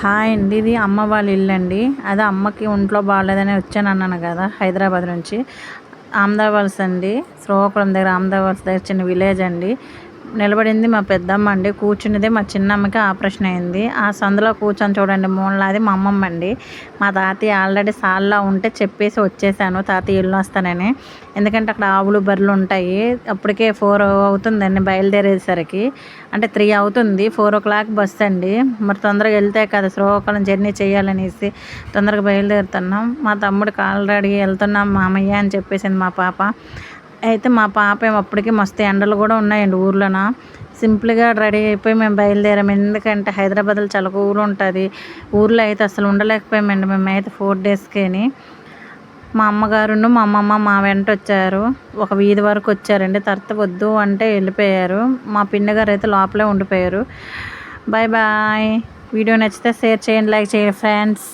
Hi అండి ఇది అమ్మ వాళ్ళ ఇల్లు అండి. అదే అమ్మకి ఒంట్లో బాగాలేదని వచ్చాను అన్నాను కదా హైదరాబాద్ నుంచి. ఆమ్దావాల్స్ అండి శ్రీకాకుళం దగ్గర ఆమ్దావాల్స్ దగ్గర చిన్న విలేజ్ అండి. నిలబడింది మా పెద్దమ్మ అండి. కూర్చున్నదే మా చిన్నమ్మకి ఆపరేషన్ అయింది. ఆ సందులో కూర్చొని చూడండి మూలనాది మా అమ్మమ్మ అండి. మా తాతయ్య ఆల్రెడీ సాల్లో ఉంటే చెప్పేసి వచ్చేసాను. తాతయ్య ఇల్లు వస్తానని. ఎందుకంటే అక్కడ ఆవులు బర్రెలు ఉంటాయి. అప్పటికే ఫోర్ అవుతుందండి బయలుదేరేసరికి. అంటే త్రీ అవుతుంది. ఫోర్ ఓ క్లాక్ బస్ అండి. మరి తొందరగా వెళ్తే కదా శ్రీకాకుళం జర్నీ చేయాలనేసి తొందరగా బయలుదేరుతున్నాం. మా తమ్ముడికి ఆల్రెడీ వెళ్తున్నాం మామయ్య అని చెప్పేసింది మా పాప. అయితే మా పాప అప్పటికి మస్తు ఎండలు కూడా ఉన్నాయండి ఊర్లోన. సింపుల్గా రెడీ అయిపోయి మేము బయలుదేరాము ఎందుకంటే హైదరాబాద్లో చాలా ఊరు ఉంటుంది. ఊర్లో అయితే అసలు ఉండలేకపోయామండి మేము అయితే ఫోర్ డేస్కేని మా అమ్మగారును మా అమ్మమ్మ మా వెంట వచ్చారు. ఒక వీధి వరకు వచ్చారండి. తర్వాత వద్దు అంటే వెళ్ళిపోయారు. మా పిన్నగారు అయితే లోపలే ఉండిపోయారు. Bye bye. వీడియో నచ్చితే షేర్ చేయండి లైక్ చేయండి ఫ్రెండ్స్.